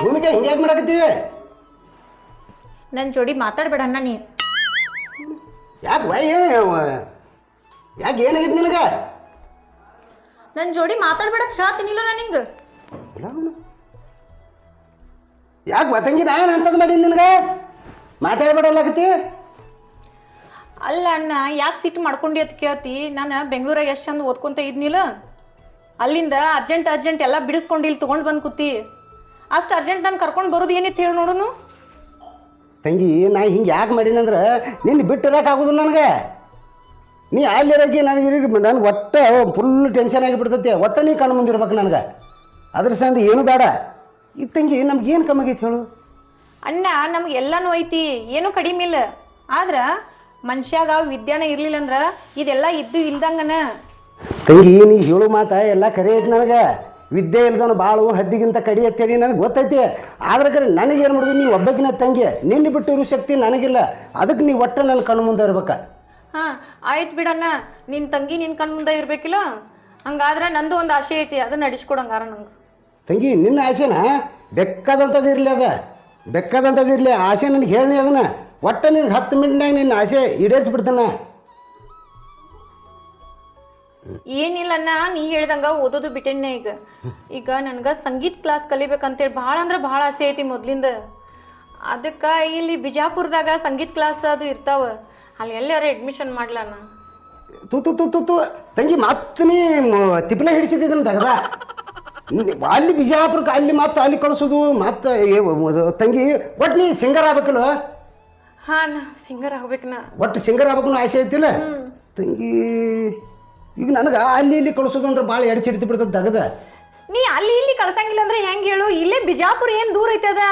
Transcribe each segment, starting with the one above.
ಭೂಮಿಕಾ ಹಿಂಗೆ ಯಾಕೆ ಮಾಡಕತ್ತೀವಿ? ನನ್ನ ಜೋಡಿ ಮಾತಾಡಬೇಡ ಅಣ್ಣ ನೀ. ಯಾಕೆ ವೈ ಏನು? ಯಾಕೆ ನಿನಗೆ? ನನ್ನ ಜೋಡಿ ಮಾತಾಡಬೇಡ ಅಂತ ಹೇಳ್ತೀನಿಲ್ಲ ನಾನು ನಿಂಗೆ. ಯಾಕೆ ವತಂಗಿ ನಾನು ಅಂತದ್ ಮಾಡಿ ನಿನಗೆ. ಮಾತಾಡಬೇಡಲ್ಲಾಗತ್ತಿ ಅಲ್ಲ ಅಣ್ಣ ಯಾಕೆ ಸಿಟ್ಟು ಮಾಡ್ಕೊಂಡಿ ಅಂತ ಕೇಳ್ತಿ? ನಾನು ಬೆಂಗಳೂರಾಗ ಎಷ್ಟು ಚಂದ ಓದ್ಕೊಂತ ಇದ್ನಿಲ್ಲ. ಅಲ್ಲಿಂದ ಅರ್ಜೆಂಟ್ ಅರ್ಜೆಂಟ್ ಎಲ್ಲ ಬಿಡಿಸ್ಕೊಂಡು ಇಲ್ಲಿ ತೊಗೊಂಡು ಬಂದು ಕೂತಿ. ಅಷ್ಟು ಅರ್ಜೆಂಟ್ ನಾನು ಕರ್ಕೊಂಡು ಬರೋದು ಏನಿತ್ತು ಹೇಳಿ ನೋಡುನು? ತಂಗಿ ನಾ ಹಿಂಗೆ ಯಾಕೆ ಮಾಡೀನಂದ್ರೆ ನಿನ್ನ ಬಿಟ್ಟಿರೋಕೆ ಆಗೋದಿಲ್ಲ ನನಗೆ. ನೀ ಅಲ್ಲಿರೋಕೆ ನನಗೆ ನನಗೆ ಒಟ್ಟೆ ಫುಲ್ ಟೆನ್ಷನ್ ಆಗಿಬಿಡ್ತೈತಿ. ಒಟ್ಟೆ ನೀ ಕಣ್ಣು ಮುಂದಿರ್ಬೇಕು ನನಗೆ. ಅದ್ರ ಸಂದ ಏನು ಬೇಡ. ಈ ತಂಗಿ ನಮ್ಗೆ ಏನು ಕಮ್ಮಿ ಆಗೈತೆ ಹೇಳು? ಅಣ್ಣ ನಮ್ಗೆ ಎಲ್ಲನೂ ಐತಿ. ಏನೂ ಕಡಿಮೆ ಇಲ್ಲ. ಆದ್ರೆ ಮನುಷ್ಯಾಗ ವಿದ್ಯಾನ ಇರಲಿಲ್ಲ ಅಂದ್ರೆ ಇದೆಲ್ಲ ಇದ್ದು ಇಲ್ದಂಗನ. ತಂಗಿ ನೀ ಹೇಳು ಮಾತಾ ಎಲ್ಲ ಕರೆ ಐತಿ ನನಗೆ. ವಿದ್ಯೆ ಇಲ್ದವನು ಭಾಳ ಹದ್ದಿಗಿಂತ ಕಡಿ ಅಂತೇಳಿ ನನಗೆ ಗೊತ್ತೈತಿ. ಆದ್ರೆ ಕರೆ ನನಗೆ ಏನು ಮಾಡೋದು? ನೀವು ಒಬ್ಬಕಿನ ತಂಗಿ ನಿನ್ನ ಬಿಟ್ಟಿರೋ ಶಕ್ತಿ ನನಗಿಲ್ಲ. ಅದಕ್ಕೆ ನೀವು ಒಟ್ಟು ನನ್ನ ಕಣ್ಣು ಮುಂದೆ ಇರ್ಬೇಕು. ಹಾ ಆಯ್ತು ಬಿಡಣ್ಣ. ನಿನ್ನ ತಂಗಿ ನಿನ್ನ ಕಣ್ಣು ಮುಂದೆ ಇರ್ಬೇಕಿಲ್ಲ? ಹಂಗಾದ್ರೆ ನಂದು ಒಂದು ಆಸೆ ಐತಿ ಅದನ್ನ ನಡೆಸ್ಕೊಡಂಗಾರ ನಂಗೆ. ತಂಗಿ ನಿನ್ನ ಆಸೆನಾ ಬೆಕ್ಕದಂಥದ್ದು ಇರಲಿ ಅದ. ಬೆಕ್ಕದಂಥದ್ದು ಇರಲಿ ಆಸೆ ನನಗೆ ಹೇಳಿ ಅದನ್ನ. ಒಟ್ಟು ನಿನಗೆ ಹತ್ತು ಮಿನಿಟ್ನಾಗ ನಿನ್ನ ಆಸೆ ಈಡೇರಿಸ್ಬಿಡ್ತಾನೆ ಏನಿಲ್ಲಣ್ಣ ನೀ ಹೇಳ್ದಂಗ ಓದೋದು ಬಿಟ್ಟೆನೆ ಈಗ. ಈಗ ನನ್ಗ ಸಂಗೀತ ಕ್ಲಾಸ್ ಕಲಿಬೇಕಂತೇಳಿ ಭಾಳ ಅಂದ್ರೆ ಭಾಳ ಆಸೆ ಐತಿ ಮೊದ್ಲಿಂದ. ಅದಕ್ಕೆ ಇಲ್ಲಿ ಬಿಜಾಪುರದಾಗ ಸಂಗೀತ ಕ್ಲಾಸ್ ಅದು ಇರ್ತಾವ. ಅಲ್ಲಿ ಎಲ್ಲಾರ ಅಡ್ಮಿಷನ್ ಮಾಡ್ಲಣ್ಣ? ತು ತು ತು ತು ತು. ತಂಗಿ ಮತ್ತೆ ನೀ ಮ- ಹಿಡಿಸಿದ್ದೀನಿ ತೆಗ್ದ? ನಿ- ಅಲ್ಲಿ ಬಿಜಾಪುರಕ್ಕೆ ಅಲ್ಲಿ ಮತ್ತೆ ಅಲ್ಲಿ ಕಳಿಸೋದು ಮತ್ತೆ ತಂಗಿ ಒಟ್ಟು ನೀ ಸಿಂಗರ್ ಆಗ್ಬೇಕಲ್ಲ? ಹಾ ನಾ ಸಿಂಗರ್ ಆಗ್ಬೇಕಣ್ಣ. ಒಟ್ಟು ಸಿಂಗರ್ ಆಗ್ಬೇಕು ಆಸೆ ಐತಿಲ್ಲ? ತಂಗಿ ಈಗ ನನಗೆ ಅಲ್ಲಿ ಇಲ್ಲಿ ಕಳಿಸೋದು ಅಂದ್ರೆ ಭಾಳ ಎಡಚಿಡ್ತಿ ಬಿಡ್ತದೆ ದಗದ. ನೀ ಅಲ್ಲಿ ಇಲ್ಲಿ ಕಳ್ಸಂಗಿಲ್ಲ ಅಂದ್ರೆ ಹೆಂಗ್ ಹೇಳು? ಇಲ್ಲೇ ಬಿಜಾಪುರ ಏನ್ ದೂರ ಐತಿ ಅದ?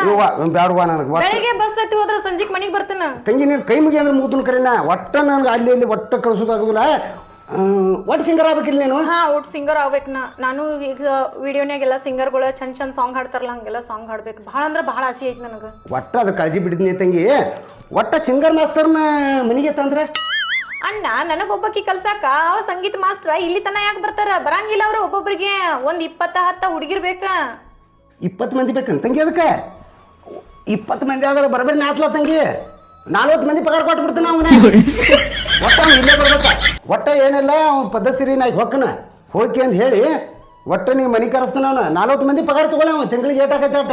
ಬ್ಯಾಡವಾ ನನಗೆ ಬೆಳಿಗ್ಗೆ ಬಸ್ ಹತ್ತಿ ಹೋದ್ರ ಸಂಜೆಗ್ ಮನಿಗ್ ಬರ್ತಾನ? ತಂಗಿ ನೀನು ಕೈ ಮುಗಿ ಅಂದ್ರೆ ಮೂತನ ಕರೆನ? ಒಟ್ಟ ನನಗೆ ಅಲ್ಲಿ ಇಲ್ಲಿ ಒಟ್ಟು ಕಳ್ಸೋದಾಗುದಿಲ್ಲ ಒಟ್ಟು ಸಿಂಗರ್ ಆಗ್ಬೇಕಿಲ್ಲ ನೀನು? ಹಾ ಒಟ್ಟು ಸಿಂಗರ್ ಆಗ್ಬೇಕು ನಾ. ನಾನು ಈಗ ವಿಡಿಯೋನಾಗೆಲ್ಲ ಸಿಂಗರ್ಗಳು ಚಂದ ಚಂದ ಸಾಂಗ್ ಹಾಡ್ತಾರಲ್ಲ ಹಂಗೆಲ್ಲ ಸಾಂಗ್ ಹಾಡ್ಬೇಕು. ಭಾಳ ಅಂದ್ರೆ ಭಾಳ ಆಸೆ ಐತಿ ನನಗೆ. ಒಟ್ಟು ಅದ್ರ ಕಾಳಜಿ ಬಿಡಿದ್ನಿ ತಂಗಿ. ಒಟ್ಟ ಸಿಂಗರ್ ಮಾಸ್ತರ್ನ ಮನೆಗೆ ತಂದ್ರೆ ಅಣ್ಣ ನನಗೊಬ್ಬಕಿ ಕಲ್ಸಾಕ ಅವ ಸಂಗೀತ ಮಾಸ್ಟ್ರ ಇಲ್ಲಿ ತನ ಯಾಕೆ ಬರ್ತಾರ? ಬರಂಗಿಲ್ಲ ಅವ್ರ ಒಬ್ಬೊಬ್ಬರಿಗೆ ಒಂದ್ ಇಪ್ಪತ್ತ ಹತ್ತ ಹುಡುಗಿರ್ ಬೇಕ. ಇಪ್ಪತ್ತು ಮಂದಿ ಬೇಕ ತಂಗಿ ಅದಕ್ಕೆ? ಇಪ್ಪತ್ತು ಮಂದಿ ಆದ್ರೆ ಬರಬೇಡಿ ನಾತ್ಲ ತಂಗಿ? ನಲ್ವತ್ತು ಮಂದಿ ಪಗಾರ ಕೊಟ್ಟು ಬಿಡ್ತಾನೆ ಅವನ. ಒಟ್ಟ ಅವ್ನು ಇಲ್ಲೇ ಬರ್ಬೇಕ. ಒಟ್ಟ ಏನಿಲ್ಲ ಅವ್ನ ಪದ್ಧತಿ ನಾ ಹೊಕ್ಕನ. ಹೋಗಿ ಅಂತ ಹೇಳಿ ಒಟ್ಟ ನೀವು ಮನೆ ಕರೆಸ್ತಾನ ಅವನ. ನಾಲ್ವತ್ತು ಮಂದಿ ಪಗಾರ ತಗೊಳ್ಳ ಅವ ತಿಂಗಳಿಗೆ ಏಟ್ ಆಗತ್ತೆ ಒಟ್ಟ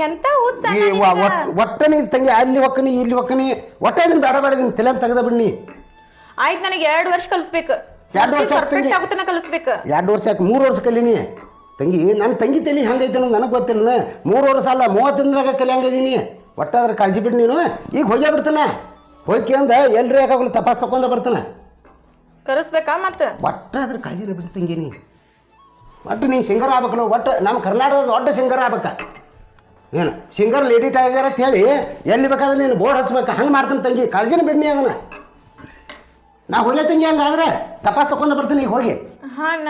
ಎಂತ ಹುಚ್ಚ ಈ ವ- ಒಟ್- ಒಟ್ಟ ನೀ ತಂಗಿ ಅಲ್ಲಿ ಹೊಕ್ಕನಿ ಇಲ್ಲಿ ಹೊಕ್ಕನಿ. ಒಟ್ಟ ಇದನ್ನ ಬೇಡ ಬೇಡ ಇದನ್ನ ತಲೆ ತೆಗೆದ ಬಿಡ್ನಿ ಆಯ್ತು ನನಗೆ ಎರಡು ವರ್ಷ ಕಲಿಸ್ಬೇಕು. ಎರಡು ವರ್ಷ ಪರ್ಫೆಕ್ಟ್. ಆಗುತ್ತನ ಕಲಿಸ್ಬೇಕು. ಎರಡು ವರ್ಷ ಯಾಕೆ ಮೂರು ವರ್ಷ ಕಲೀನಿ ತಂಗಿ ನನ್ನ ತಂಗಿ ತಲೆ ಹಂಗೈತೆ ಅನ್ನೋದು ನನಗೆ ಗೊತ್ತಿಲ್ಲ ಮೂರು ವರ್ಷ ಅಲ್ಲ ಮೂವತ್ತು ದಿನದಾಗ ಕಲಿಯಂಗಿದ್ದೀನಿ ಒಟ್ಟಾದ್ರೆ ಕಾಳಜಿ ಬಿಟ್ಟು ನೀನು. ಈಗ ಹೋಗಿ ಬಿಡ್ತಾನೆ? ಹೋಗಿ ಅಂದ ಎಲ್ರಿ ಯಾಕಾಗಲ್ಲ ತಪಾಸ್ ತಕೊಂಡ ಬರ್ತಾನೆ? ಕರೆಸ್ಬೇಕಾ ಮತ್ತೆ ಒಟ್ಟಾದ್ರೆ ಕಾಳಜಿ ಬಿಡ್ತು ತಂಗಿ ನೀ. ಒಟ್ಟು ನೀ ಸಿಂಗರ್ ಆಗ್ಬೇಕಲ್ಲ ಒಟ್ಟು ನಮ್ಮ ಕರ್ನಾಟಕದ ದೊಡ್ಡ ಸಿಂಗರ್ ಆಗ್ಬೇಕ. ಏನು? ಸಿಂಗರ್ ಲೇಡಿ ಟೈಗರ್ ಅಂತ ಹೇಳಿ ಎಲ್ಲಿ ಬೇಕಾದ್ರೆ ನೀನು ಬೋರ್ಡ್ ಹಚ್ಬೇಕು. ಹಂಗೆ ಮಾಡ್ತಾನೆ ತಂಗಿ. ಕಾಳಜಿನ ಬಿಡ್ನಿ ಅದನ್ನ. ನಾ ಹೊಲೆ ತಂಗಿ ಹಂಗಾದ್ರೆ ತಪಾಸ್ ತಕೊಂಡ ಬರ್ತೀನಿ ಈಗ ಹೋಗಿ. ಹಾ ಅಣ್ಣ.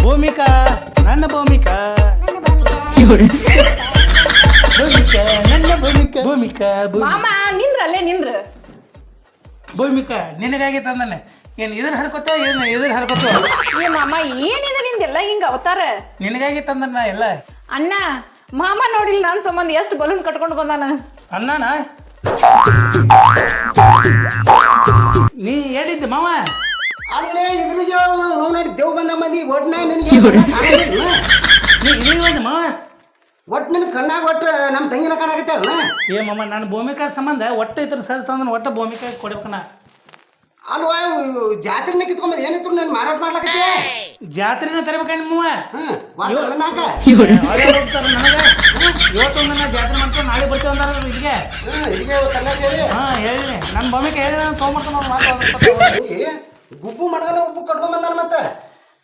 ಭೂಮಿಕಾ ನನ್ನ ಭೂಮಿಕಾ? ಭೂಮಿಕಾ ನನ್ನ ಭೂಮಿಕಾ? ಭೂಮಿಕಾ ಭೂ- ಮಾಮ ನಿಂದ್ರ ಅಲ್ಲೇ ನಿಂದ್ರ? ಭೂಮಿಕಾ ನಿನಗಾಗಿ ತಂದನೆ. ಏನು ಇದ್ರ ಹರ್ಕೋತ ಏನು ಇದನ್ನ ಹರ್ಕೋತ? ಏ ಮಾಮ ಏನಿದೆ ನಿಂದೆಲ್ಲ ಹಿಂಗ ಅವತಾರ? ನಿನಗಾಗಿ ತಂದನ ಎಲ್ಲ. ಅಣ್ಣ ಮಾಮ ನೋಡಿಲ್ಲ ನನ್ನ ಸಂಬಂಧ ಎಷ್ಟು ಬಲೂನ್ ಕಟ್ಕೊಂಡು ಬಂದಾನ? ಅಣ್ಣನ? ನೀ ಹೇಳಿದ್ದೆ ಮಾವ? ಅಲ್ಲೇ ಇದ್ರಿಗೆ ನಾವು ನೋಡಿ ದೇವ್ ಬಂದ ಮಂದಿ ಒಟ್ನ ನನಗೆ ನೀ ಬಂದೆ ಮಾವ. ಒಟ್ಟು ನಿನ್ ಕಣ್ಣಾಗ ಒಟ್ಟು ನಮ್ಮ ತಂಗಿನ ಕಾಣಾಗತ್ತಲ್ಲ ಏ ಮಾಮ ನನ್ನ ಭೂಮಿಕಾ ಸಂಬಂಧ ಒಟ್ಟು ಇತರ ಸಹಜ ತಂದನ ಒಟ್ಟು ಭೂಮಿಕಾ ಕೊಡ್ಬೇಕಣ್ಣ ಅಲ್ವಾ ಜಾತ್ರೆ ಕಿತ್ಕೊಂಬದ್ ಏನಿತ್ತು ನಾನು ಮಾರಾಟ ಮಾಡ್ಲಕತ್ತಿ ಜಾತ್ರೆನ ತರಬೇಕಣ್ಣ ಮಾವ ನಾಕ ಅವರೇ ಹೋಗ್ತಾರ ನನಗೆ ಇವತ್ತೊಂದು ದಿನ ಜಾತ್ರೆ ಮಾಡ್ಕೊಂಡು ನಾಳೆ ಬರ್ತೀವಿ ಅಂದಾರ ಇಲ್ಲಿಗೆ ಹೇಳಿ ಹಾ ಹೇಳಿನಿ ನನ್ನ ಭೂಮಿಕೆ ಹೇಳಿ ನಾನು ತೊಗೊಂಬರ್ತಾನೆ ಗುಬ್ಬು ಮಡಗನ ಉಬ್ಬು ಕಟ್ಕೊಂಡ್ ಬಂದಾನ ಮತ್ತೆ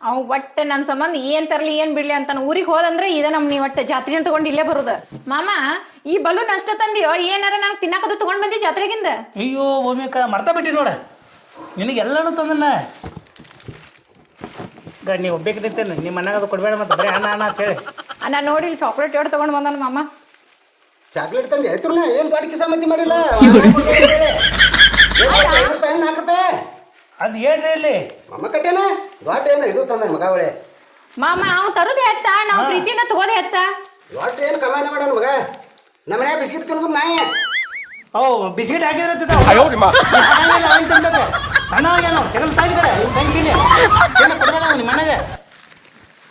ಅವ್ ಒಟ್ಟ ನನ್ ಸಂಬಂಧ ಏನ್ ತರ್ಲಿ ಏನ್ ಬಿಡ್ಲಿ ಅಂತ ಊರಿಗೆ ಹೋದಂದ್ರೆ ಇದ ನಮ್ ನೀವ್ ಒಟ್ಟ ಜಾತ್ರೆ ತಗೊಂಡ್ ಇಲ್ಲೇ ಬರುದ ಮಾಮ ಈ ಬಲೂನ್ ಅಷ್ಟ ತಂದಿಯೋ ಏನಾರ ನಂಗೆ ತಿನ್ನಕದು ತಗೊಂಡ್ ಬಂದಿ ಜಾತ್ರೆಗಿಂದ ಅಯ್ಯೋ ಭೂಮಿಕ ಮರ್ತಾ ಬಿಟ್ಟಿ ನೋಡ ನಿನಗೆಲ್ಲಾನು ಎಲ್ಲನೂ ತಂದನ್ನ ಗ ನೀವು ಒಬ್ಬೇಕು ನಿಂತೇನೆ ನಿಮ್ಮ ಮನ್ಯಾಗ ಅದು ಕೊಡಬೇಡ ಮತ್ತೆ ಬರೀ ಅಣ್ಣ ಅಣ್ಣ ಅಂತೇಳಿ ಅಣ್ಣ ನೋಡಿ ಚಾಕ್ಲೇಟ್ ಎರಡು ತಗೊಂಡ್ ಬಂದಾನ ಮಾಮ? ಚಾಕ್ಲೇಟ್ ತಂದೆ ಆಯ್ತು ಏನು ಗಾಡಿ ಕಿಸ ಮಂದಿ ಮಾಡಿಲ್ಲ ಐದು ರೂಪಾಯಿ ನಾಲ್ಕು ರೂಪಾಯಿ ಅದು ಹೇಳ್ರಿ ಇಲ್ಲಿ. ಮಮ್ಮ ಕಟ್ಟೇನ? ಗಾಟ್ ಏನು ಇದು ತಂದ ಮಗ ಒಳ್ಳೆ ಮಾಮ ಅವ ತರೋದೇ ಹೆಚ್ಚ ನಾವು ಪ್ರೀತಿಯಿಂದ ತಗೋದೇ ಹೆಚ್ಚ. ದೊಡ್ಡ ಏನು ಕಮಾನ ಮಾಡ ಮಗ. ನಮ್ಮ ಮನ್ಯಾಗ ಬಿಸ್ಕಿಟ್ ತಿನ್ಕೊಂಡು ನಾಯಿ. ಓ ಬಿಸ್ಕಿಟ್ ಹಾಕಿದ್ರೆ ಅವನ್ ತಿನ್ಬೇಕು ಸಣ್ಣವಾಗೇನು ಚಗಲ್ ತಾಗಿದ್ದಾರೆ ತಂಗಿನಿ ಏನು ಕೊಡ್ಬೇಡ ಮನೆಗೆ.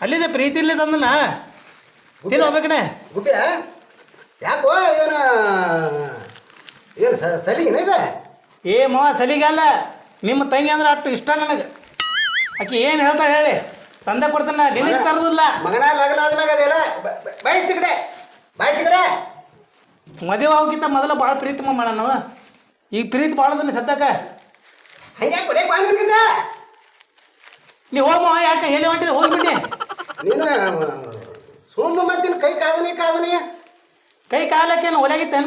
ಅಲ್ಲಿದೆ ಪ್ರೀತಿ ಇಲ್ಲಿ ತಂದನ ತಿನ್ ಹೋಗ್ಬೇಕನೆ ಗುಬ್ಬಿ? ಯಾಕೋ ಏನೋ ಏನು ಸಲಿ ಏನಿದೆ ಏ ಮಾವ ಸಲಿಗಲ್ಲ ನಿಮ್ಮ ತಂಗಿ ಅಂದ್ರೆ ಅಷ್ಟು ಇಷ್ಟ ನನಗೆ. ಆಕೆ ಏನು ಹೇಳ್ತಾ ಹೇಳಿ? ತಂದೆ ಕೊಡ್ತಾನ ನಿನಗೆ ತರದಿಲ್ಲ. ಮಗನ ಲಗ್ನ ಆದ್ಮೇಲೆ ಅದೇನ ಬಾಯಿ ಚಿಕಡೆ ಬಾಯಿ ಚಿಕಡೆ ಮದುವೆ ಹೋಗಿಂತ ಮೊದಲ ಭಾಳ ಪ್ರೀತಿ ಮಾಡ ನಾವು. ಈಗ ಪ್ರೀತಿ ಬಾಳದನ್ನ ಸದ್ಯಕ್ಕೆ. ಕೊಲೆ ನೀವು ಹೋಗಮ್ಮ ಯಾಕೆ ಎಲ್ಲಿ ಹೊಂಟಿದೆ ಹೋಗ್ಬಿಟ್ಟೆ ನೀನು ಸುಮ್ಮ ಮತ್ತಿನ ಕೈ ಕಾದನಿ ಕಾದನಿ. ಕೈ ಕಾಲಕ್ಕೇನು ಒಲೆಗಿತ್ತು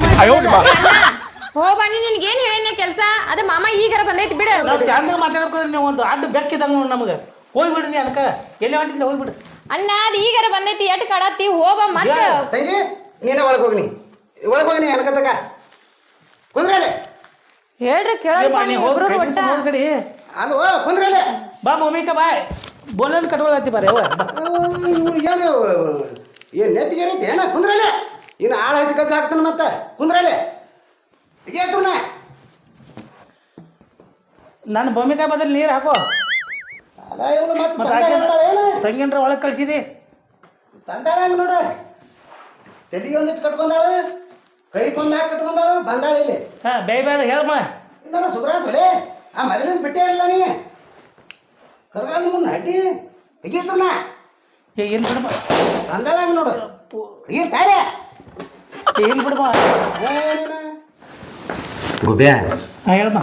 ಹೋ ಬನ್ನಿ ನಿನ್ಗೆ ಏನ್ ಹೇಳೇನ ಕೆಲಸ? ಅದ ಮಾಮ ಈಗಾರ ಬಂದೈತಿ ಬಿಡ. ನಾವು ಚಂದಾಗ ಮಾತಾಡ್ಕೋದ್ರೆ ನೀವು ಒಂದು ಅಡ್ಡ ಬೆಕ್ಕಿದಂಗ ನೋಡಿ ನಮಗೆ. ಹೋಗ್ಬಿಡ್ರಿ ನೀ ಅನ್ಕ ಎಲ್ಲಿ ಹೊಂಟಿದ್ದೆ ಹೋಗ್ಬಿಡು ಅಣ್ಣ ಅದು ಈಗಾರ ಬಂದೈತಿ ಎಟ್ ಕಡತ್ತಿ ಹೋಗ ಮತ್ತೆ. ತಂಗಿ ನೀನೇ ಒಳಗೆ ಹೋಗ್ನಿ. ಒಳಗೆ ಹೋಗ್ನಿ ಅನ್ಕತಕ ಕುಂದ್ರಲೆ. ಹೇಳ್ರಿ ಒಟ್ಟ. ಹೋಗ್ಕಡಿ ಕುಂದ್ರಲೆ ಬಾ ಭೂಮಿಕ ಬಾಯ್ ಬೋಲಲ್ಲಿ ಕಟ್ಕೊಳತ್ತಿ ಬಾರಿ. ಇವ್ರು ಏನು ಏನು ನೆತ್ತಿಗೆ ಐತಿ ಏನ ಕುಂದ್ರಲೆ ಇನ್ನು ಆಳ ಹಚ್ಚಿ ಕಚ್ಚ ಹಾಕ್ತಾನ ಮತ್ತೆ. ಕುಂದ್ರಲೆ ಏತುನ ನನ್ನ ಭೂಮಿಕಾ ಬದಲು ನೀರು ಹಾಕೋ. ಅದ ಇವನು ಮತ್ತೆ ತಂಗಿನ್ರ ಒಳಗೆ ಕಳ್ಸಿದಿ. ತಂದಾಳ ನೋಡು ನೋಡ? ತಲೆಗೆ ಒಂದಿಟ್ಟು ಕಟ್ಕೊಂಡಾಳ? ಕೈ ಕೊಂದು ಹಾಕಿ ಬಂದಾಳ ಇಲ್ಲಿ. ಹಾಂ ಬೇಡ ಹೇಳಮ್ಮ ಬಲೆ ಆ ಮೊದಲಿಂದ ಬಿಟ್ಟೇ ಇಲ್ಲ ನೀ. ಕರ್ಗಾಲ ಮುಂದೆ ತೆಗೀತನ ಏ ಏನು ಬಿಡಮ್ಮ ತಂದಾಳ ಹಂಗೆ ನೋಡು. ಈ ತಾಳೆ ಏನು ಬಿಡಮ್ಮ ಗುಬ್ಯಾ ಹಾಂ ಹೇಳಮ್ಮ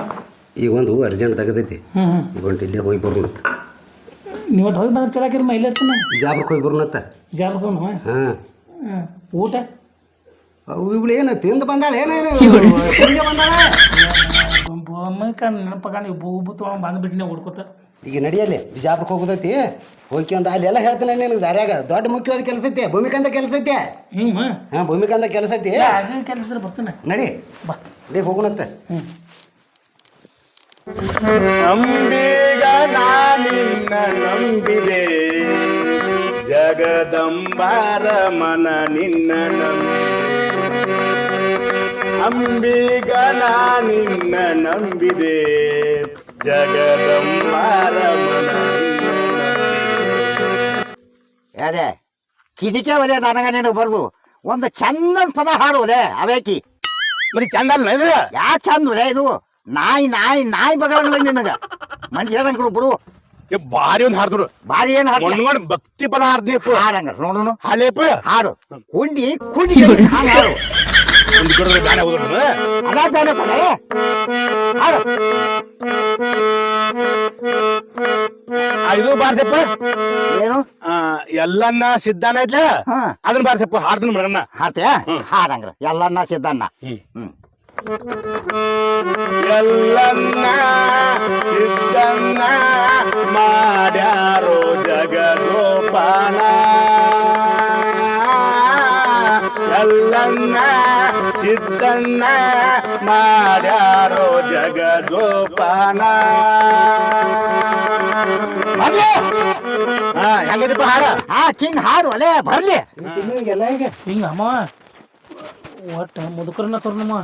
ಈಗ ಒಂದು ಅರ್ಜೆಂಟ್ ತೆಗದೈತಿ. ಹ್ಞೂ ಹ್ಞೂ ಈಗ ಒಂದು ಇಲ್ಲೇ ಹೋಗಿ ಬರೋಣತ್ತ ನೀವು ಹೋಗಿ ಬಂದ್ರೆ ಚಲಾಕಿರಮ್ಮ ಇಲ್ಲೇ ಇರ್ತೀನಿ. ಜಾಬ್ರಕ್ಕೆ ಹೋಗಿ ಬರೋಣತ್ತ ಜಾಬ್ರಕ್ಕೆ ಹಾಂ ಊಟ? ಇವಳು ಏನು ತಿಂದು ಬಂದಾಳ ಏನೇನು ತಿಂದೆ ಬಂದಾಳ. ಭೂಮಿಕ ನೆನಪಗ ನೀವು ಬೂಬು ತೊಗೊಂಡು ಬಂದುಬಿಟ್ಟು ಹುಡ್ಕೋತ. ಈಗ ನಡಿಯಲ್ಲಿ ಬಿಜಾಪುರಕ್ಕೆ ಹೋಗೋದೈತಿ. ಹೋಗಿ ಅಂತ ಅಲ್ಲಿ ಎಲ್ಲ ಹೇಳ್ತಾನೆ ನಿನಗೆ ದಾರ್ಯಾಗ. ದೊಡ್ಡ ಮುಖ್ಯವಾದ ಕೆಲಸ ಐತೆ ಭೂಮಿಕಂದ ಕೆಲಸ ಐತೆ. ಹ್ಞೂ ಹಾಂ ಭೂಮಿಕಂದ ಕೆಲಸ ಐತಿ. ಅದೇ ಕೆಲಸ ಬರ್ತಾನೆ. ನಡಿ. ಬಾ. ನಡಿ ಹೋಗೋಣತ್ತ ನಂಬಿಗ ನಾನಿನ್ನ ನಂಬಿದೆ. ಜಗದಂಬಾರ ಮನ ನಿನ್ನ ನಂಬಿದೆ. ಅಂಬಿಗ ನಂಬಿದೆ. ನಿನ್ನ ನಂಬಿದೆ. ಅದೇ ಕಿಡಿಕೆ ಒಲೆ ನನಗ ನಿನಗೆ ಬರ್ದು ಒಂದು ಚಂದನ್ ಪದ ಹಾಡು ಒಲೆ ಅವೇಕಿ. ಬರೀ ಚಂದ ಅಲ್ಲ ಇದು? ಯಾ ಚಂದ ಒಲೆ ಇದು? ನಾಯಿ ನಾಯಿ ನಾಯಿ ಬಗಳಂಗಿಲ್ಲ ನಿನಗ. ಮನುಷ್ಯರಂಗ್ ಬಿಡು. ಏ, ಭಾರಿ ಒಂದು ಹಾಡ್ದ್ರು. ಭಾರಿ ಏನ್ ಹಾಡು ಮೊನ್ಗೊಂಡ್ ಭಕ್ತಿ ಪದ ಹಾಡ್ದೀಪ ಹಾಡಂಗ. ನೋಡೋಣ ಹಾಲೇಪ ಹಾಡು ಕುಂಡಿ ಕುಂಡಿ. ಹಾಡು. ಒಂದು ಕಡೆ ಗಾನ ಹೋದ್ರು ಅದ ಪದ ಹಾಡು. ಇದು ಬಾರ್ಸಪ್ಪ. ಏನು? ಎಲ್ಲನ್ನ ಸಿದ್ಧಾನ ಐತ್ಲ? ಹಾ. ಅದನ್ನ ಬಾರ್ಸಪ್ಪ ಹಾಡ್ತೀನಿ ಮೇಡನ್ನ ಹಾಡ್ತೀಯ? ಹಾಡಂಗ್ರ. ಎಲ್ಲನ್ನ ಸಿದ್ದಣ್ಣ ಹ್ಮ್. ಎಲ್ಲನ್ನ ಸಿದ್ಧನ್ನ ಮಾಡ್ಯಾರೋ ಜಗದೋಪಾನ. ಎಲ್ಲನ್ನ ಚಿತ್ತನ್ನ ಮಾಡ್ಯಾರೋ ಜಗದೋಪಾನ ಬರ್ಲಿ. ಹಾ ಹೆಂಗದಪ್ಪ ಹಾಡ ಹಾ ಕಿಂಗ್ ಹಾಡು ಅಲೇ ಬರ್ಲಿ. ಹಿಂಗ? ಅಮ್ಮ ಒಟ್ಟು ಮುದುಕರನ್ನ ತರ್ನಮ್ಮ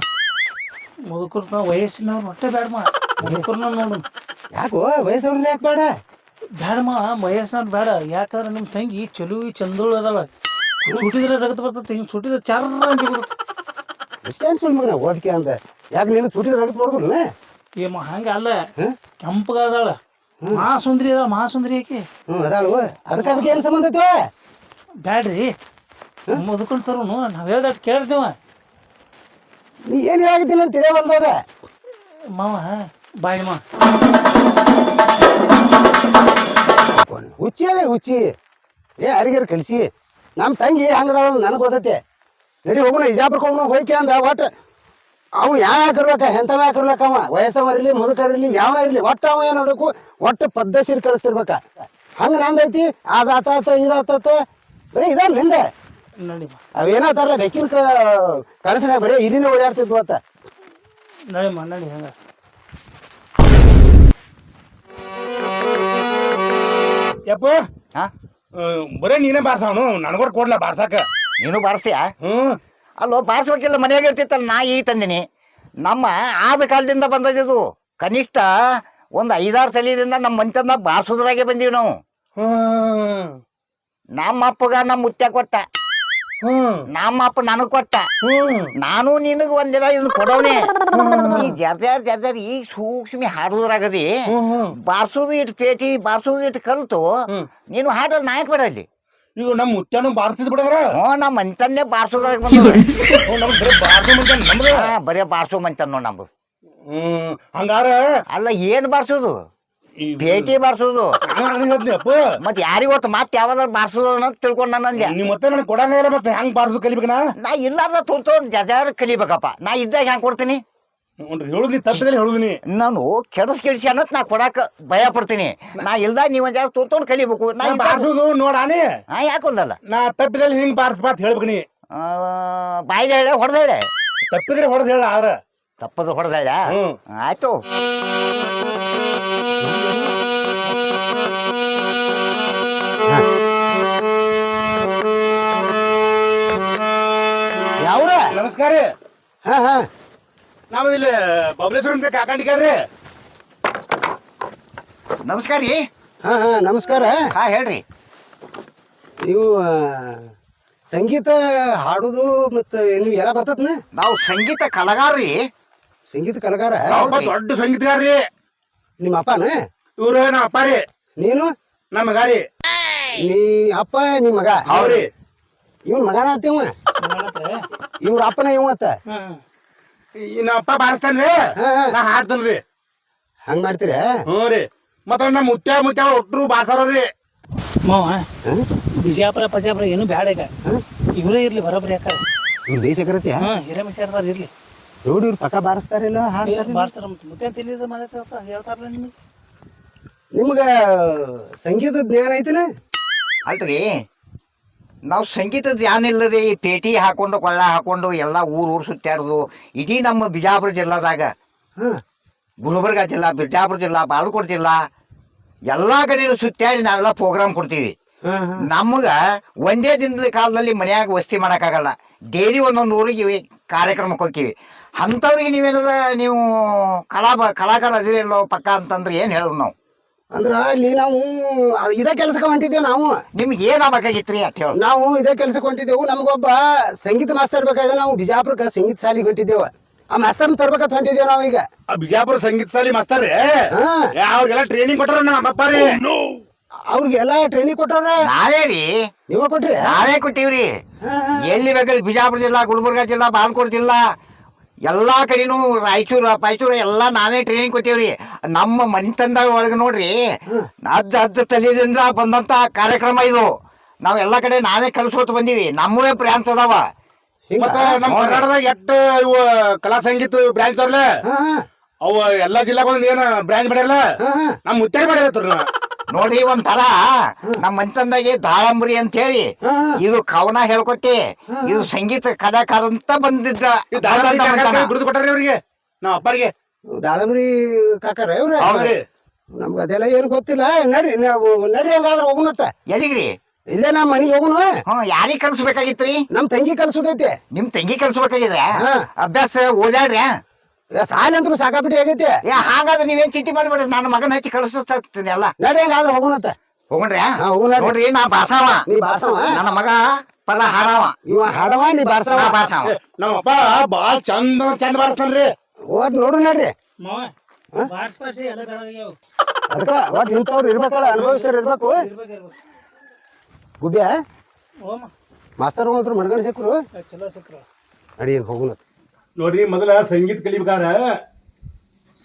ಮುದುಕರನ ವಯಸ್ಸಿನವ್ರು ಹೊಟ್ಟೆ ಬೇಡಮ್ಮ ಮುದುಕರ್ನ ನೋಡು. ಯಾಕೋ ವಯಸ್ಸವ್ರನ್ನ ಯಾಕೆ ಬೇಡ? ಬೇಡಮ್ಮ ವಯಸ್ಸಿನವ್ರು ಬೇಡ. ಯಾಕಂದ್ರೆ ನಿಮ್ಮ ತಂಗಿ ಚಲೋ ಚಂದಳು ಅದಲ್ಲ ಸುಟ್ಟಿದ್ರೆ ರಗತ್ ಬರ್ತದೆ ಹಿಂಗೆ ಸುಟ್ಟಿದ್ರೆ ಚಾರ ಅಂತ ಬರ್ತೈತೆ ಎಷ್ಟೇನು ಸುಳ್ಳು ಮಗನ ಓದ್ಕೆ ಅಂತ? ಯಾಕೆ ನೀನು ಸುಟ್ಟಿದ್ರೆ ರಗತ್ ಬರೋದಿಲ್ಲ ಏಮ್ಮ ಹಂಗೆ ಅಲ್ಲ. ಹ್ಮ್? ಕೆಂಪಗ ಅದಾಳ. ಮಹಾಸುಂದ್ರಿ ಅದಾಳ ಆಕೆ. ಹ್ಞೂ ಅದಾಳು. ಅದಕ್ಕೆ ಅದಕ್ಕೆ ಏನು ಸಂಬಂಧ ಐತಿ ಬ್ಯಾಡ್ರಿ. ಮುದುಕೊಂಡು ತರೋನು ನಾವು ಹೇಳ್ದಟ್ಟು ಕೇಳ್ತೇವ ನೀ ಏನು ಹೇಳಾಕತ್ತೀನಿ ಅಂತ ತಿಳಿಯವಲ್ದೋದ ಮಾವ ಬಾಯಿ ಮಾ. ಹುಚ್ಚಿ ಹೇಳಿ ಹುಚ್ಚಿ. ಏ ಅರಿಗೆರ್ ಕಲಿಸಿ ನಮ್ಮ ತಂಗಿ ಹಂಗದಾವ ನನಗೆ ಗೊತ್ತೈತೆ. ನಡಿ ಹೋಗೋಣ ಇಜಾಪುರಕ್ಕೆ ಹೋಗೋಣ ಹೋಯ್ಕೆ ಅಂದ ಒಟ್ಟು ಅವು ಯಾವ ಹಾಕಿರ್ಬೇಕ ಎಂಥವ ಹಾಕಿರ್ಬೇಕ ಅವ? ವಯಸ್ಸವ ಇರಲಿ ಮುದುಕರಿರ್ಲಿ ಯಾವ ಇರಲಿ ಒಟ್ಟು ಅವ ಏನು ನೋಡಬೇಕು ಒಟ್ಟು ಪದ್ಧತಿ ಕಳಿಸ್ತಿರ್ಬೇಕ ಹಂಗೆ ನಂದೈತಿ ಅದಾತ ಇದಾತ ಬರೀ ಇದ ನಿಂದೆ. ಅವೇನಾತಾರ ಬೆಕ್ಕಿನ ಕನಸಿನ ಬರೀ ಇರಿನೇ ಓಡಾಡ್ತಿದ್ವು ಅಂತ. ನಡಿಮ್ಮ ನಡಿ ಹಂಗ. ಯಪ್ಪ? ಹಾ? ಬರೇ ನೀನೇ ಬಾರ್ಸವನು ನನಗೋರ್ ಕೊಡ್ಲ ಬಾರ್ಸಾಕ? ನೀನು ಬಾರಿಸ್ತೀಯಾ? ಹ್ಮ್ ಅಲ್ಲೋ ಬಾರಿಸ್ಬೇಕಿಲ್ಲ ಮನೆಯಾಗ ಇರ್ತಿತ್ತಲ್ಲ ನಾ ಈ ತಂದಿನಿ. ನಮ್ಮ ಆದ ಕಾಲದಿಂದ ಬಂದದಿದು ಕನಿಷ್ಠ ಒಂದು ಐದಾರು ಸಲಿದಿಂದ ನಮ್ಮ ಮಂಚಂದ ಬಾರಿಸೋದ್ರಾಗೆ ಬಂದೀವಿ ನಾವು. ಹ್ಞೂ. ನಮ್ಮ ಅಪ್ಪಗ ನಮ್ಮ ಮುತ್ಯ ಕೊಟ್ಟ. ನಮ್ಮ ಅಪ್ಪ ನನಗ್ ಕೊಟ್ಟ. ಹ್ಮ್. ನಾನು ನಿನಗ ಒಂದಿನ ಇದನ್ನ ಕೊಡೋನೆ. ಈ ಜರ್ಜರ್ ಜರ್ಜರ್ ಈಗ ಸೂಕ್ಷ್ಮಿ ಹಾಡುದ್ರಾಗದಿ. ಇಟ್ ಬಾರ್ಸೋದು ಇಟ್ಟು ಪೇಟಿ ಬಾರ್ಸೋದು ಇಟ್ಟು ಕಲ್ತು. ನೀನು ಹಾಡಲ್ಲಿ ನಾಯಕ್ ಬಿಡಲ್ಲಿ ಈಗ ನಮ್ಮ ಮುತ್ಯಾನು ಬಾರ್ಸಿದ್ ಬಿಡ ಹ್ಞೂ ನಮ್ಮ ಮಂತನ್ನೇ ಬಾರ್ಸೋದ್ರಾಗ ಬಂದ ಬಾರ್ಸ ಮುಂದೆ ನಮ್ದು. ಬರೇ ಬಾರ್ಸೋ ಮಂತನ್ ನೋಡ್ ನಮ್ದು. ಹ್ಮ್ ಹಂಗಾರ ಅಲ್ಲ ಏನ್ ಬಾರ್ಸೋದು? ಪೇಟಿ ಬಾರ್ಸೋದು ನಾನು ಅಪ್ಪ. ಮತ್ ಯಾರಿಗ ಗೊತ್ತ? ಮತ್ ಯಾವ್ದಾರ ಬಾರ್ಸೋದು ಅನ್ನೋ ತಿಳ್ಕೊಂಡ ನನ್ಗೆ ನೀವ್ ಮತ್ತೆ ನನಗೆ ಕೊಡಂಗಿಲ್ಲ ಮತ್ತೆ ಹೆಂಗ್ ಬಾರ್ಸು ಕಲಿಬೇಕು ನಾ? ಇಲ್ಲಾರ್ದ ತೋರ್ತೋ ಜಜಾರ ಕಲಿಬೇಕಪ್ಪ. ನಾ ಇದ್ದಾಗ ಹೆಂಗ್ ಕೊಡ್ತೀನಿ? ಹೇಳುದಿ ತಪ್ಪಿದ್ರೆ ಹೇಳುದಿನಿ. ನಾನು ಕೆಡಸ್ ಕೆಡಿಸಿ ಅನ್ನತ್ ನಾ ಕೊಡಾಕ ಭಯ ಪಡ್ತೀನಿ. ನಾ ಇಲ್ದ ನೀವ್ ಒಂದ್ ತೊಳ್ತೊಂಡ್ ಕಲಿಬೇಕು. ನಾ ನಾ ನೋಡಾನೆ ನಾ ನೋಡಾನಿ ಹಾ ಯಾಕೊಂದಲ್ಲ ನಾ ತಪ್ಪಿದಲ್ಲಿ ಹಿಂಗ್ ಬಾರ್ಸ್ ಬಾತ್ ಹೇಳ್ಬೇಕು ನೀ. ಬಾಯ್ದ ಹೇಳ ಹೊಡೆದ ಹೇಳ ತಪ್ಪಿದ್ರೆ ಹೊಡೆದ್ ಹೇಳ ಆದ್ರ. ತಪ್ಪದ ಹೊಡೆದ ಹೇಳ ಆಯ್ತು. ಹಾ ಹಾ. ಕಾಕಂಡಿಕಾರ್ರಿ ನಮಸ್ಕಾರ ರೀ. ಹಾ ಹಾ ನಮಸ್ಕಾರ. ಹಾ ಹೇಳ್ರಿ. ನೀವು ಆ, ಸಂಗೀತ ಹಾಡುದು ಮತ್ತು ನೀವು ಎಲ್ಲ ಬರ್ತದ್ನ? ನಾವು ಸಂಗೀತ ಕಲಾಗಾರ್ರಿ ಸಂಗೀತ ಕಲಗಾರ? ದೊಡ್ಡ ದೊಡ್ಡ ಸಂಗೀತಗಾರ್ರಿ. ನಿಮ್ಮ ಅಪ್ಪನ ಇವ್ರು ನಮ್ಮ ಅಪ್ಪ ರೀ. ನೀನು? ನಮ್ಮ ಮಗ ರೀ. ನೀ ಅಪ್ಪ ನಿಮ್ಮ ಮಗ? ಹೌದ್ರಿ. ಇವನ್ ಮಗನ ಆತಿವ ಇವ್ರ ಅಪ್ಪನ ಇವತ್ತ ನಮ್ಮ ಅಪ್ಪ ಬಾರಿಸ್ತಾನ್ರಿ. ನಾ ಹಾಡ್ತಾನ್ರಿ. ಹಂಗ್ ಮಾಡ್ತೀರ? ಹ್ಞೂ ರೀ. ಮತ್ತ ನಮ್ಮ ಮುತ್ಯ ಮುತ್ಯ ಒಟ್ರು ಬಾರ್ಸಾರ ಮಾವ ಬಿಜಾಪುರ ಪಜಾಪುರ ಏನು ಬ್ಯಾಡ ಈಗ. ಇವರೇ ಇರ್ಲಿ ಬರೋಬ್ರಿ ಯಾಕ? ಇವ್ರ ದೇಶ ಕರತಿಯ ಹಾ ಹಿರೇಮಶಾರದಾರ ಇರ್ಲಿ. ನೋಡಿ ಇವ್ರು ಪಕ್ಕ ಬಾರಿಸ್ತಾರಿಲ್ಲ ಹಾಡ್ತಾರೆ ಬಾರಿಸ್ತಾರ ಮುತ್ತೆ ತಿಳಿದ ಮಾತಾಡ್ತಾ ಹೇಳ್ತಾರಲ್ಲ ನಿಮಗೆ? ನಿಮ್ಗೆ ಸಂಗೀತದ ಜ್ಞಾನ ಐತಿಲ್ಲ ಅಲ್ರಿ. ನಾವು ಸಂಗೀತದ ಧ್ಯಾನ ಇಲ್ಲದೆ ಈ ಪೇಟಿ ಹಾಕೊಂಡು ಕೊಳ್ಳ ಹಾಕೊಂಡು ಎಲ್ಲ ಊರು ಊರು ಸುತ್ತಾಡೋದು ಇಡೀ ನಮ್ಮ ಬಿಜಾಪುರ ಜಿಲ್ಲಾದಾಗ. ಗುಲ್ಬರ್ಗ ಜಿಲ್ಲಾ ಬಿಜಾಪುರ ಜಿಲ್ಲಾ ಬಾಲ್ಕೋಟ್ ಜಿಲ್ಲಾ ಎಲ್ಲ ಕಡೆಯೂ ಸುತ್ತಾಡಿ ನಾವೆಲ್ಲ ಪ್ರೋಗ್ರಾಮ್ ಕೊಡ್ತೀವಿ. ನಮ್ಗೆ ಒಂದೇ ದಿನದ ಕಾಲದಲ್ಲಿ ಮನೆಯಾಗ ವಸ್ತಿ ಮಾಡೋಕ್ಕಾಗಲ್ಲ. ಡೈಲಿ ಒಂದೊಂದು ಊರಿಗೆ ಕಾರ್ಯಕ್ರಮಕ್ಕೆ ಹೋಗ್ತೀವಿ. ಅಂಥವ್ರಿಗೆ ನೀವೇನಾರ ನೀವು ಕಲಾ ಕಲಾಕಾರ ಅದಿರಲ್ಲೋ ಪಕ್ಕ ಅಂತಂದ್ರೆ ಏನು ಹೇಳೋದು ನಾವು? ಅಂದ್ರ ಅಲ್ಲಿ ನಾವು ಇದೇ ಕೆಲ್ಸಕ್ಕೆ ಹೊಂಟಿದ್ದೇವೆ ನಾವು. ನಿಮ್ಗೆ ಏನ್ ಆಗ್ಬೇಕಾಗಿತ್ರಿ ಅಟ್ ಹೇಳು. ನಾವು ಇದೇ ಕೆಲ್ಸಕ್ಕೆ ಹೊಂಟಿದ್ದೆವು. ನಮಗೊಬ್ಬ ಸಂಗೀತ ಮಾಸ್ತರ್ ಬೇಕಾಗ ನಾವು ಬಿಜಾಪುರಕ್ಕೆ ಸಂಗೀತ ಶಾಲೆಗೆ ಹೊಂಟಿದ್ದೇವೆ. ಆ ಮಾಸ್ತರ್ ತರ್ಬೇಕಂತ ಹೊಂಟಿದ್ದೇವೆ ನಾವು ಈಗ. ಆ ಬಿಜಾಪುರ ಸಂಗೀತ ಶಾಲಿ ಮಾಸ್ತರ್ ಅವ್ರಿಗೆಲ್ಲ ಟ್ರೈನಿಂಗ್ ಕೊಟ್ಟರ ನಮ್ಮ ಅಪ್ಪ ರೀ ಅವ್ರಿಗೆಲ್ಲ ಟ್ರೈನಿಂಗ್ ಕೊಟ್ಟಾರ ನಾವೇ ರೀ. ನೀವ ಕೊಟ್ರಿ? ನಾವೇ ಕೊಟ್ಟಿವ್ರಿ. ಎಲ್ಲಿ ಬೇಕಲ್ಲಿ ಬಿಜಾಪುರ ಜಿಲ್ಲಾ ಗುಲ್ಬರ್ಗ ಜಿಲ್ಲಾ ಬಾಲ್ಕೋಟ್ ಜಿಲ್ಲಾ ಎಲ್ಲಾ ಕಡೆನೂ ರಾಯಚೂರು ಪಾಯಚೂರು ಎಲ್ಲ ನಾವೇ ಟ್ರೈನಿಂಗ್ ಕೊಟ್ಟಿವ್ರಿ. ನಮ್ಮ ಮನಿತಂದ ಒಳಗೆ ನೋಡ್ರಿ ಅಜ್ಜ ಅಜ್ಜ ತಲೆದಿಂದ ಬಂದಂತ ಕಾರ್ಯಕ್ರಮ ಇದು. ನಾವ್ ಎಲ್ಲಾ ಕಡೆ ನಾವೇ ಕಲ್ಸ್ಕೊತ ಬಂದೀವಿ. ನಮ್ಮವೇ ಬ್ರಾಂಚ್ ಅದಾವ. ಮತ್ತೆ ನಮ್ಮ ಕರ್ನಾಟಕದಾಗ ಎಷ್ಟು ಇವ ಕಲಾ ಸಂಗೀತ ಬ್ರಾಂಚ್ ಅವ್ರಲ್ಲ? ಅವು ಎಲ್ಲಾ ಜಿಲ್ಲಾಗ ಒಂದ್ ಏನ ಬ್ರಾಂಚ್ ಮಾಡ್ಯಾರಲ್ಲ? ನಮ್ಮ ಮುತ್ಯಾರ ಮಾಡ್ಯಾರ ನೋಡ್ರಿ ಒಂಥರ ನಮ್ಮ ಮನಿತಂದಾಗೆ ದಾಳಂಬ್ರಿ ಅಂತ ಹೇಳಿ. ಇದು ಕವನ ಹೇಳ್ಕೊಟ್ಟಿ ಇದು ಸಂಗೀತ ಕಲಾಕಾರ ಅಂತ ಬಂದಿದ್ದ ಬಿರುದು ಕೊಟ್ಟಾರಿ ಅವ್ರಿಗೆ? ನಮ್ಮ ಅಪ್ಪರಿಗೆ. ದಾಳಂಬ್ರಿ ಕಾಕಾರ ಇವ್ರೆ? ನಮ್ಗೆ ಅದೆಲ್ಲ ಏನು ಗೊತ್ತಿಲ್ಲ. ನಡಿ ನಾವು ನಡಿ ಹಂಗಾದ್ರೆ ಹೋಗುನತ್ತ. ಎಲ್ಲಿಗ್ರಿ? ಇಲ್ಲೇ ನಮ್ಮ ಮನೆಗೆ ಹೋಗುನು. ಹ್ಮ್ ಯಾರಿಗ್ ಕಲ್ಸ್ಬೇಕಾಗಿತ್ರಿ ನಮ್ ತಂಗಿ ಕಲ್ಸುದೈತಿ ನಿಮ್ ತಂಗಿ ಕಲ್ಸ್ಬೇಕಾಗಿದ್ರೆ ಹಾ. ಅಭ್ಯಾಸ ಓದಾಡ್ರಿ ಸಾಲ ಅಂತೂ ಸಾಕಾಬಿಟ್ಟು ಆಗೈತಿ ಏ ಹಾಗಾದ್ರೆ ನೀವೇನ್ ಚಿಂತೆ ಮಾಡ್ಬೇಡ್ರಿ ನನ್ನ ಮಗನ ಹಚ್ಚಿ ಕಳಿಸ್ತೀನಿ ಎಲ್ಲ. ನಡಿ ಹೆಂಗಾದ್ರೆ ಹೋಗುನತ್ತ ಹೋಗ್ರಿ ಹಾ, ಹೋಗೋಣ ನಡ್ರಿ. ನೋಡ್ರಿ ನಾ ಬಾಸವ ನೀ ಬಾಸವ ನನ್ನ ಮಗ ಪದ ಹಾಡವ. ಇವ ಹಾಡವ ನೀ ಬಾರ್ಸವ? ನಾ ಬಾಸವ ನಮ್ಮ ಅಪ್ಪ ಬಾಳ ಚಂದ ಚಂದ ಬಾರಿಸ್ತಾನ್ರಿ. ಓದ್ ನೋಡು ನಡ್ರಿ. ಅದಕ್ಕ ಒಟ್ ಇಂಥವ್ರು ಇರ್ಬೇಕಲ್ಲ ಅನುಭವಿಸ್ತಾರ ಇರ್ಬೇಕು. ಗುಬ್ಬ್ಯಾ ಓಮ ಮಾಸ್ತರ್ ಹೋಗ್ರು ಮಡ್ಗಣ್ ಸಿಕ್ಕರು? ಚಲೋ ಸಿಕ್ಕರು. ನಡಿ ಹೋಗುನತ್ತ ನೋಡ್ರಿ ಮೊದಲ ಸಂಗೀತ ಕಲಿಬೇಕಾರ?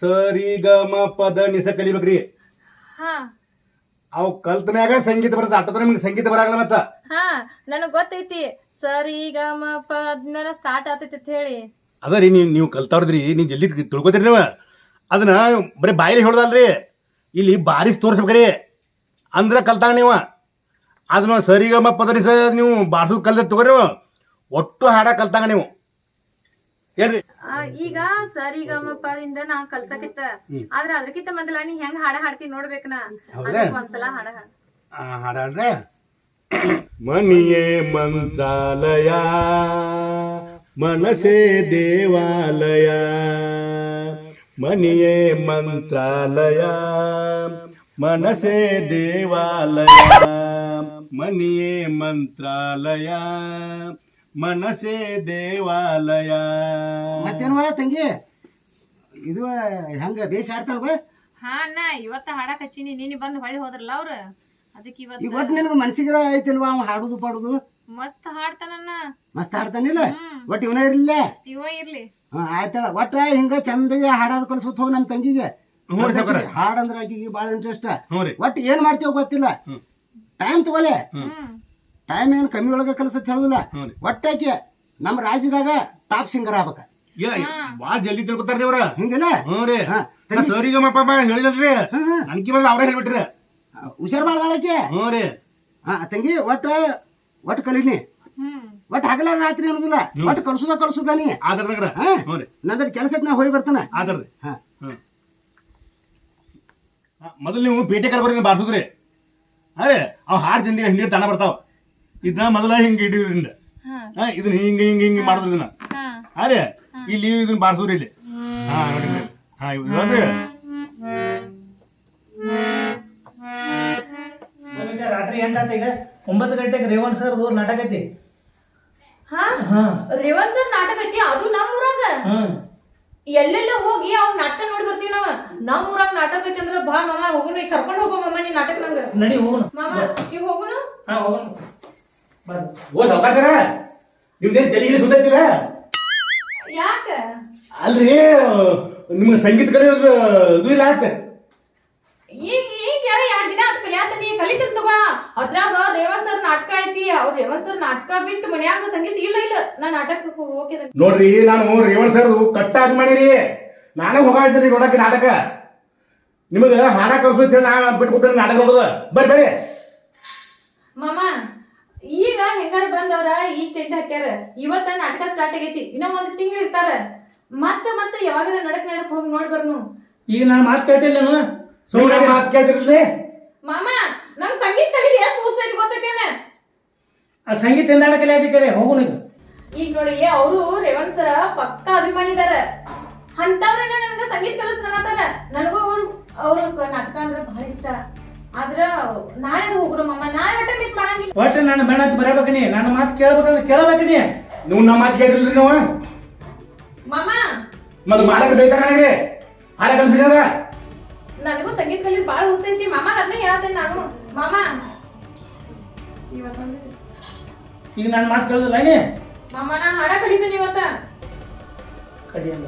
ಸರಿ ಗ ಮ ಪದ ನಿಸ ಕಲಿಬೇಕ್ರಿ. ಹಾ. ಅವ್ ಕಲ್ತ ಮ್ಯಾಗ ಸಂಗೀತ ಬರ್ತದ ಅಟ್ಟದ ನಿಮ್ಗೆ ಸಂಗೀತ ಬರಾಗಲ್ಲ ಮತ್ತ. ಹಾ ನನಗ್ ಗೊತ್ತೈತಿ. ಸರಿ ಗ ಮ ಪ ಅದ್ನೆಲ್ಲ ಸ್ಟಾರ್ಟ್ ಆತೈತಿ ಅಂತ ಹೇಳಿ. ಅದ ರೀ ನೀವು ನೀವು ಕಲ್ತಾವ್ರದ್ರಿ ನೀವು ಜಲ್ದಿ ತಿಳ್ಕೊತೀರಿ ನೀವು. ಅದನ್ನ ಬರೀ ಬಾಯಿಲಿ ಹೇಳ್ದಲ್ರಿ. ಇಲ್ಲಿ ಬಾರಿಸ್ ತೋರಿಸ್ಬೇಕ್ರಿ. ಅಂದ್ರ ಕಲ್ತಾಗ ನೀವು. ಅದನ್ನ ಸರಿಗಮ ಪದರಿಸ ನೀವು ಬಾರ್ಸೋದ್ ಕಲ್ತ ತಗೋರಿ ಒಟ್ಟು ಹಾಡ ಕಲ್ತಾಗ ನೀವು. ಆ, ಈಗ ಸರ್ ಈಗ ಮ ಪ ದಿಂದ ನಾ ಕಲ್ಸಕಿತ್ತ. ಆದ್ರ ಅದಕ್ಕಿಂತ ಮೊದಲ ನೀ ಹೆಂಗ್ ಹಾಡ ಹಾಡ್ತಿ ನೋಡ್ಬೇಕನ? ನಾ ಒಂದ್ಸಲ ಹಾಡ ಹಾಡ್. ಆ, ಮಂತ್ರಾಲಯ ಮನಸೇ ದೇವಾಲಯ. ಮನಿಯೇ ಮಂತ್ರಾಲಯ ಮನಸೇ ದೇವಾಲಯ. ಮನಿಯೇ ಮಂತ್ರಾಲಯ ಮನಸೇ ದೇವಾಲಯ. ಮತ್ತೇನ್ವ ತಂಗಿ? ಇದು ಹೆಂಗ ಬೇಷ್ ಆಡ್ತಲ್ವ ಹಾ ಅಣ್ಣ ಇವತ್ತ ಹಾಡಕ್ ಹಚ್ಚಿನಿ. ನೀನಿ ಬಂದು ಹೊಳಿ ಹೋದ್ರಲ್ಲ ಅವ್ರ. ಅದಕ್ಕೆ ಈಗ ಇವತ್ತ ಒಟ್ಟು ನಿನಗೆ ಮನ್ಸಿಗೆ ಐತಿಲ್ವಾ ಅವ ಹಾಡುದು ಪಾಡುದು? ಮಸ್ತ್ ಹಾಡ್ತಾನಣ್ಣ ಮಸ್ತ್ ಹಾಡ್ತಾನಿಲ್ಲ ಒಟ್ಟು ಇವನ ಇರ್ಲಿಲ್ಲ? ಇವ ಇರ್ಲಿ. ಹಾ ಆಯ್ತಳ. ಒಟ್ಟ ಹಿಂಗ ಚಂದಗೆ ಹಾಡೋದು ಕಲ್ಸ್ಕೊತ ಹೋಗಿ ನಮ್ಮ ತಂಗಿಗೆ. ಹಾಡಂದ್ರೆ ಆಕಿಗೆ ಭಾಳ ಇಂಟ್ರೆಸ್ಟ್ ಒಟ್ಟು ಏನ್ ಮಾಡ್ತೀವೋ ಗೊತ್ತಿಲ್ಲ? ಟೈಮ್ ತಗೋಲೆ. ಟೈಮ್ ಏನು ಕಮ್ಮಿ ಒಳಗ ಕೆಲಸ ಹೇಳುದಿಲ್ಲ. ಒಟ್ಟಾಕಿ ನಮ್ಮ ರಾಜ್ಯದಾಗ ಟಾಪ್ ಸಿಂಗರ್ ಆಗ್ಬೇಕ. ಏ ಜಲ್ದಿ ತಿಳ್ಕೊತಾರ ದೇವ್ರ. ಹಿಂಗಿಲ್ಲ? ಹ್ಞೂ ರೀ. ಹಾ, ಸರಿಗೆ ಮಪ್ಪ ಹೇಳಿದ್ರಿ ಹಾ. ನನ್ಕಿ ಬಂದ್ರೆ ಅವ್ರೇ ಹೇಳ್ಬಿಟ್ರಿ. ಹುಷಾರ್ ಮಾಡ್ದಾಳಕ್ಕೆ ಹ್ಞೂ ರೀ. ಹಾ ತಂಗಿ ಒಟ್ಟ ಒಟ್ಟು ಕಲೀನಿ ಹ್ಮ್. ಒಟ್ಟು ಹಗಲ ರಾತ್ರಿ ಅನ್ನೋದಿಲ್ಲ. ಒಟ್ಟು ಕಲ್ಸುದ ಕಲ್ಸುದ ನೀ. ಆದರ್ನಗರ ಹಾ. ಹ್ಞೂ ರೀ. ನಂದ್ರ ಕೆಲಸಕ್ಕೆ ನಾ ಹೋಗಿ ಬರ್ತಾನ. ಆದರ್ರಿ ಹಾ. ಹ್ಞೂ. ಮೊದಲು ನೀವು ಪೇಟೆ ಕರ್ಬರ್ಗೆ ಬಾರ್ಸುದ್ರಿ. ಅರೆ ಅವ್ ಹಾಡು ತಿಂದಿ ಹಿಂಡಿ ತಾಣ ಬರ್ತಾವ. ಇದನ್ನ ಮೊದಲ ಹಿಂಗ ಇಟ್ಟಿದ್ರಿಂದ ಹಾ. ಹಾ ಇದನ್ನ ಹಿಂಗ ಹಿಂಗ ಹಿಂಗ ಮಾಡಿದ್ರಿ ಇದನ್ನ. ಹಾ. ಅದೇ ಇಲ್ಲಿ ಇದನ್ನ ಬಾರ್ಸೂರಿ ಇಲ್ಲಿ. ಹಾ ನೋಡಿ ಇಲ್ಲಿ. ಹಾ ಇವ್ ನೋಡ್ರಿ. ಈಗ ರಾತ್ರಿ ಎಂಟಾತ ಈಗ? ಒಂಬತ್ತು ಗಂಟೆಗೆ ರೇವಣ್ ಸರ್ ನಾಟಕ ಐತಿ. ಹಾ? ಹಾ. ರೇವಂತ್ ಸರ್ ನಾಟಕ ಐತಿ? ಅದು ನಮ್ಮ ಊರಾಗ. ಎಲ್ಲೆಲ್ಲ ಹೋಗಿ ಅವ್ನ ನಾಟಕ ನೋಡಿ ಬರ್ತೀವಿ ನಾವ. ನಮ್ಮ ಊರಾಗ ನಾಟಕ ಐತಿ ಅಂದ್ರೆ ಬಾ ಮಾಮ ಹೋಗುನು. ಈಗ ಕರ್ಕೊಂಡು ಹೋಗೋ ಮಾಮ ನೀ ನಾಟಕ ನಂಗ. ನಡಿ ಹೋಗುನು. ಮಾಮ ಈಗ ಹೋಗುನು? ಹಾ ಹೋಗೋಣ ಬರ್ರಿ ಓ ಸಾವ್ಕಾರ್ತಾರ ನಿಮ್ದೇನ್ ತಲೆಗೆ ಸುತ್ತೈತಿಲ್ಲ ಯಾಕ? ಅಲ್ರಿ ನಿಮ್ಗೆ ಸಂಗೀತ ಕಲಿಯೋದು ಇದು ಇಲ್ಲ ಆತ ಈಗ ಈಗ ಯಾರ ಎರಡು ದಿನ ಆತ್ ಕಲಿಯಾತ ನೀ ಕಲಿತೀನಿ ತಗೋ. ಅದ್ರಾಗ ರೇವಂತ್ ಸರ್ ನಾಟಕ ಐತಿ. ಅವ್ರ ರೇವಂತ್ ಸರ್ ನಾಟಕ ಬಿಟ್ಟು ಮನ್ಯಾಗ ಸಂಗೀತ ಇಲ್ಲ ಇಲ್ಲ. ನಾ ನಾಟಕ ಹೋಗಿದ ನೋಡ್ರಿ ನಾನು ರೇವಣ್ ಸರ್ ಕಟ್ಟಾಗಿ ಮಾಡಿರಿ. ನಾನೇ ಹೋಗಿದ್ದೀನಿ ನೋಡಕ್ಕೆ ನಾಟಕ. ನಿಮಗೆ ಹಾಡ ಕಲ್ಸೋದ್ ನಾ ಬಿಟ್ಟು ಕೂತೀನಿ ನಾಟಕ ನೋಡೋದು. ಬರ್ರಿ ಬರ್ರಿ. ಮಾಮ ಈಗ ಹೆಂಗಾರ ಬಂದವ್ರ? ಈಗ ಟೆಂಟ್ ಹಾಕ್ಯಾರ ಇವತ್ತ ನಾಟಕ ಸ್ಟಾರ್ಟ್ ಆಗೈತಿ. ಇನ್ನ ಒಂದ್ ತಿಂಗಳು ಇರ್ತಾರ. ಮತ್ತ ಮತ್ತೆ ಯಾವಾಗರ ನಡಕ್ ನಡಕ್ ಹೋಗಿ ನೋಡ್ ಬರ್ನು. ಈಗ ನಾನು ಮಾತು ಕೇಳ್ತಿಲ್ಲ ನಾನು. ಸುಮ್ಮನೆ ಮಾತು ಕೇಳ್ತಿರ್ಲಿ ಮಾಮ ನಮ್ ಸಂಗೀತ ಕಲಿಗೆ ಎಷ್ಟು ಹುಚ್ಚೈತಿ ಗೊತ್ತೈತೇನ ಆ ಸಂಗೀತ ಎಂದಾಡ ಕಲೆ ಅದಕ್ಕೆ ಹೋಗೋಣ ಈಗ. ಈಗ ನೋಡಿ ಅವರು ರೇವನ್ಸರ ಸರ ಪಕ್ಕ ಅಭಿಮಾನಿದಾರ ಅಂತವ್ರನ್ನ ನನ್ಗ ಸಂಗೀತ ಕಲಿಸ್ತಾನತ್ತಾರ ನನಗೂ ಅವ್ರು ಅವ್ರ ನಾಟಕ ಅಂದ್ರೆ ಬಹಳ ಇಷ್ಟ. ಆದ್ರ ನಾಳೆ ನಾಳೆ ಒಟ್ಟ ಮಿಸ್ ಮಾಡಂಗಿಲ್ಲ. ಒಟ್ಟು ನಾನು ಬೇಡ ಅಂತ ಬರಬೇಕನಿ. ನನ್ನ ಮಾತು ಕೇಳ್ಬೇಕಂದ್ರೆ ಕೇಳಬೇಕನಿ. ನೀವು ನಮ್ಮ ಮಾತು ಕೇಳಿದ್ರಿ ನೀವು. ಮಾಮ. ಮತ್ತೆ ಮಾಡಕ್ಕೆ ಬೇಕಾ ನನಗೆ. ಹಾಡ ಕಲ್ಸಿದಾರ ನನಗೂ ಸಂಗೀತ ಕಲಿದ್ ಭಾಳ ಹುಚ್ಚೈತಿ ಮಾಮಾಗ ಅದನ್ನ ಹೇಳ್ತೇನೆ ನಾನು. ಮಾಮ. ಇವತ್ತೊಂದು ಈಗ ನನ್ನ ಮಾತು ಕೇಳೋದಿಲ್ಲ ನೀ ಮಾಮ ನಾನು ಹಾಡ ಕಲಿತೀನಿ ಇವತ್ತ. ಕಡಿಯಲ್ಲ.